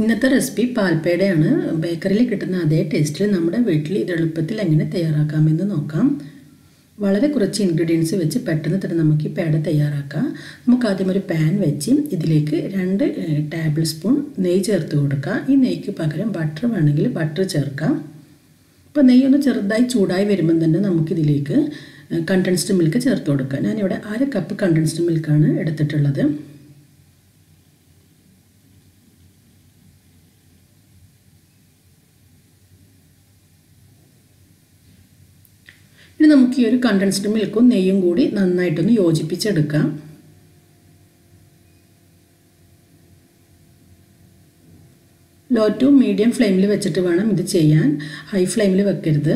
ഇന്നത്തെ റെസിപ്പി പാൽപ്പേടയാണ്. ബേക്കറിയിൽ കിട്ടുന്ന അതേ ടേസ്റ്റിൽ നമ്മുടെ വീട്ടിൽ ഇത് എളുപ്പത്തിൽ എങ്ങനെ തയ്യാറാക്കാമെന്ന് നോക്കാം. വളരെ കുറച്ച് ഇൻഗ്രീഡിയൻസ് വെച്ച് പെട്ടെന്ന് തന്നെ നമുക്ക് ഈ പേട തയ്യാറാക്കാം. നമുക്ക് ആദ്യം ഒരു പാൻ വെച്ച് ഇതിലേക്ക് രണ്ട് ടേബിൾ സ്പൂൺ നെയ്യ് ചേർത്ത് കൊടുക്കാം. ഈ നെയ്ക്ക് പകരം ബട്ടർ വേണമെങ്കിൽ ബട്ടർ ചേർക്കാം. അപ്പോൾ നെയ്യ് ഒന്ന് ചെറുതായി ചൂടായി വരുമ്പം തന്നെ നമുക്കിതിലേക്ക് കണ്ടൻസ്ഡ് മിൽക്ക് ചേർത്ത് കൊടുക്കാം. ഞാനിവിടെ അര കപ്പ് കണ്ടൻസ്ഡ് മിൽക്കാണ് എടുത്തിട്ടുള്ളത്. ഇനി നമുക്ക് ഈ ഒരു കണ്ടൻസ്ഡ് മിൽക്കും നെയ്യും കൂടി നന്നായിട്ടൊന്ന് യോജിപ്പിച്ചെടുക്കാം. ലോ ടു മീഡിയം ഫ്ലെയിമിൽ വെച്ചിട്ട് വേണം ഇത് ചെയ്യാൻ. ഹൈ ഫ്ലെയിമിൽ വെക്കരുത്.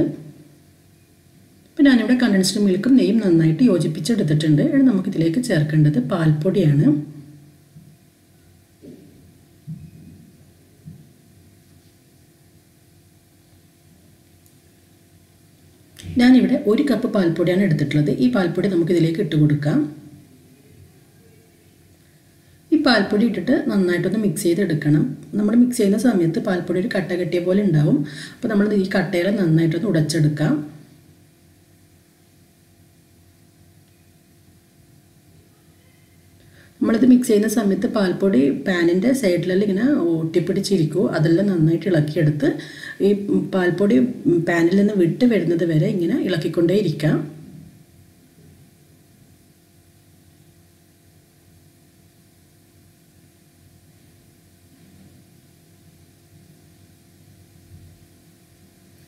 അപ്പോൾ ഞാനിവിടെ കണ്ടൻസ്ഡ് മിൽക്കും നെയ്യും നന്നായിട്ട് യോജിപ്പിച്ചെടുത്തിട്ടുണ്ട്. ഇനി നമുക്കിതിലേക്ക് ചേർക്കേണ്ടത് പാൽപ്പൊടിയാണ്. ഞാനിവിടെ ഒരു കപ്പ് പാൽപ്പൊടിയാണ് എടുത്തിട്ടുള്ളത്. ഈ പാൽപ്പൊടി നമുക്കിതിലേക്ക് ഇട്ട് കൊടുക്കാം. ഈ പാൽപ്പൊടി ഇട്ടിട്ട് നന്നായിട്ടൊന്ന് മിക്സ് ചെയ്തെടുക്കണം. നമ്മൾ മിക്സ് ചെയ്യുന്ന സമയത്ത് പാൽപ്പൊടി ഒരു കട്ട കെട്ടിയ പോലെ ഉണ്ടാവും. അപ്പോൾ നമ്മൾ ഈ കട്ടയിൽ നന്നായിട്ടൊന്ന് ഉടച്ചെടുക്കാം. നമ്മളിത് മിക്സ് ചെയ്യുന്ന സമയത്ത് പാൽപ്പൊടി പാനിന്റെ സൈഡിലെല്ലാം ഇങ്ങനെ ഒട്ടിപ്പിടിച്ചിരിക്കും അതെല്ലാം നന്നായിട്ട് ഇളക്കിയെടുത്ത് ഈ പാൽപ്പൊടി പാനിൽ നിന്ന് വിട്ട് വരുന്നത് വരെ ഇങ്ങനെ ഇളക്കിക്കൊണ്ടേ ഇരിക്കാം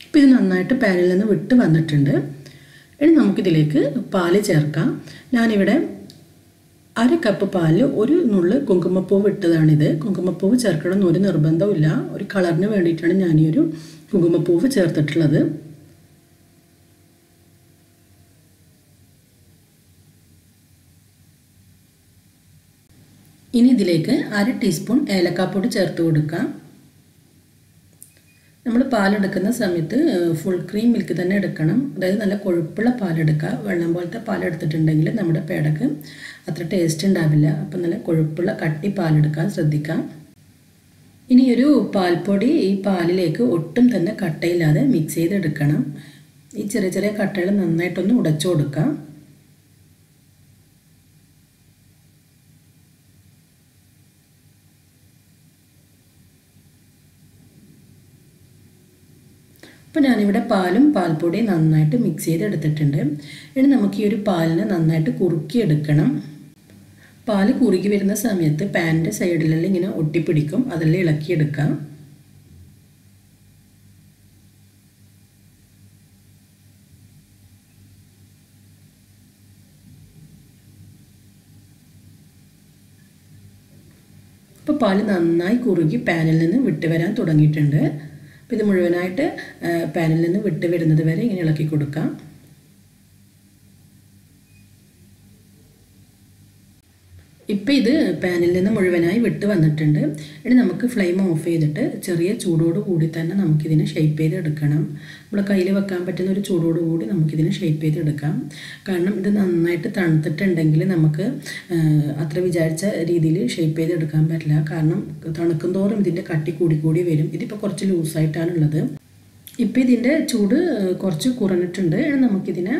ഇപ്പം ഇത് നന്നായിട്ട് പാനിൽ നിന്ന് വിട്ട് വന്നിട്ടുണ്ട്. ഇനി നമുക്കിതിലേക്ക് പാൽ ചേർക്കാം. ഞാനിവിടെ അര കപ്പ് പാലിൽ ഒരു നുള്ള് കുങ്കുമപ്പൂവ് ഇട്ടതാണിത്. കുങ്കുമപ്പൂവ് ചേർക്കണം ഒരു നിർബന്ധമില്ല ഒരു കളറിന് വേണ്ടിയിട്ടാണ് ഞാൻ ഈ ഒരു കുങ്കുമപ്പൂവ് ചേർത്തിട്ടുള്ളത്. ഇനി ഇതിലേക്ക് അര ടീസ്പൂൺ ഏലക്കാപ്പൊടി ചേർത്ത് കൊടുക്കാം. നമ്മൾ പാലെടുക്കുന്ന സമയത്ത് ഫുൾ ക്രീം മിൽക്ക് തന്നെ എടുക്കണം. അതായത് നല്ല കൊഴുപ്പുള്ള പാലെടുക്കുക. വെള്ളം പോലത്തെ പാലെടുത്തിട്ടുണ്ടെങ്കിൽ നമ്മുടെ പേടക്ക് അത്ര ടേസ്റ്റ് ഉണ്ടാവില്ല. അപ്പം നല്ല കൊഴുപ്പുള്ള കട്ടി പാലെടുക്കാൻ ശ്രദ്ധിക്കാം ഇനി ഒരു പാൽപ്പൊടി ഈ പാലിലേക്ക് ഒട്ടും തന്നെ കട്ടയില്ലാതെ മിക്സ് ചെയ്തെടുക്കണം. ഈ ചെറിയ ചെറിയ കട്ടകൾ നന്നായിട്ടൊന്ന് ഉടച്ചു കൊടുക്കാം അപ്പോൾ ഞാനിവിടെ പാലും പാൽപ്പൊടിയും നന്നായിട്ട് മിക്സ് ചെയ്തെടുത്തിട്ടുണ്ട്. ഇനി നമുക്ക് ഈ ഒരു പാലിനെ നന്നായിട്ട് കുറുക്കിയെടുക്കണം. പാൽ കുറുകി വരുന്ന സമയത്ത് പാനിന്റെ സൈഡിലെല്ലാം ഇങ്ങനെ ഒട്ടിപ്പിടിക്കും. അതെല്ലാം ഇളക്കിയെടുക്കാം. അപ്പോൾ പാൽ നന്നായി കുറുകി പാനിൽ നിന്ന് വിട്ടുവരാൻ തുടങ്ങിയിട്ടുണ്ട്. അപ്പോൾ ഇത് മുഴുവനായിട്ട് പാനിൽ നിന്ന് വിട്ട് വരെ ഇങ്ങനെ ഇളക്കി കൊടുക്കാം. ഇപ്പോൾ ഇത് പാനിൽ നിന്ന് മുഴുവനായി വിട്ട് വന്നിട്ടുണ്ട്. ഇനി നമുക്ക് ഫ്ലെയിം ഓഫ് ചെയ്തിട്ട് ചെറിയ ചൂടോട് കൂടി തന്നെ നമുക്കിതിനെ ഷേപ്പ് ചെയ്തെടുക്കണം. നമ്മൾ കയ്യിൽ വെക്കാൻ പറ്റുന്ന ഒരു ചൂടോട് കൂടി നമുക്കിതിനെ ഷേപ്പ് ചെയ്തെടുക്കാം. കാരണം ഇത് നന്നായിട്ട് തണുത്തിട്ടുണ്ടെങ്കിൽ നമുക്ക് അത്ര വിചാരിച്ച രീതിയിൽ ഷേപ്പ് ചെയ്തെടുക്കാൻ പറ്റില്ല. കാരണം തണുക്കും തോറും ഇതിന്റെ കട്ടി കൂടി കൂടി വരും. ഇതിപ്പോൾ കുറച്ച് ലൂസായിട്ടാണുള്ളത്. ഇപ്പോൾ ഇതിന്റെ ചൂട് കുറച്ച് കുറഞ്ഞിട്ടുണ്ട്. നമുക്കിതിനെ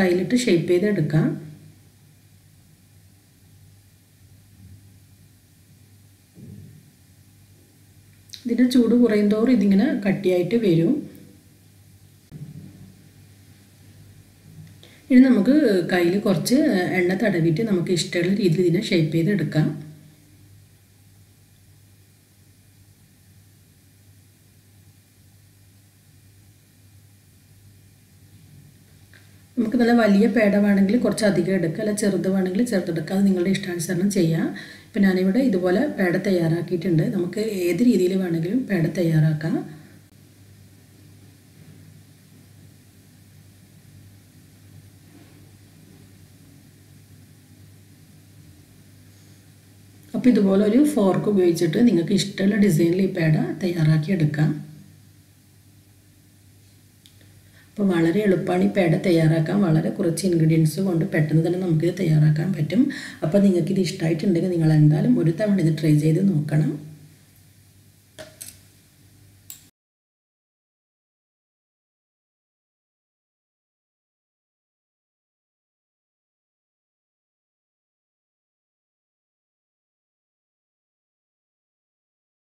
കയ്യിലിട്ട് ഷേപ്പ് ചെയ്തെടുക്കാം. ഇതിന്റെ ചൂട് കുറയും തോറും ഇതിങ്ങനെ കട്ടിയായിട്ട് വരും. ഇനി നമുക്ക് കയ്യിൽ കുറച്ച് എണ്ണ തടവിയിട്ട് നമുക്ക് ഇഷ്ടമുള്ള രീതിയിൽ ഇതിനെ ഷേപ്പ് ചെയ്തെടുക്കാം. നമുക്ക് നല്ല വലിയ പേട വേണമെങ്കിൽ കുറച്ച് അധികം എടുക്കുക. അല്ല ചെറുത് വേണമെങ്കിൽ ചെറുതെടുക്കുക അത് നിങ്ങളുടെ ഇഷ്ടാനുസരണം ചെയ്യാം. ഇപ്പം ഞാനിവിടെ ഇതുപോലെ പേട തയ്യാറാക്കിയിട്ടുണ്ട്. നമുക്ക് ഏത് രീതിയിൽ വേണമെങ്കിലും പേട തയ്യാറാക്കാം. അപ്പോൾ ഇതുപോലെ ഒരു ഫോർക്ക് ഉപയോഗിച്ചിട്ട് നിങ്ങൾക്ക് ഇഷ്ടമുള്ള ഡിസൈനിൽ ഈ പേട തയ്യാറാക്കി എടുക്കാം അപ്പോൾ വളരെ എളുപ്പമാണ് ഈ പേട തയ്യാറാക്കാൻ. വളരെ കുറച്ച് ഇൻഗ്രീഡിയൻസ് കൊണ്ട് പെട്ടെന്ന് തന്നെ നമുക്കിത് തയ്യാറാക്കാൻ പറ്റും. അപ്പോൾ നിങ്ങൾക്കിത് ഇഷ്ടമായിട്ടുണ്ടെങ്കിൽ നിങ്ങൾ എന്തായാലും ഒരു തവണ ഇത് ട്രൈ ചെയ്ത് നോക്കണം.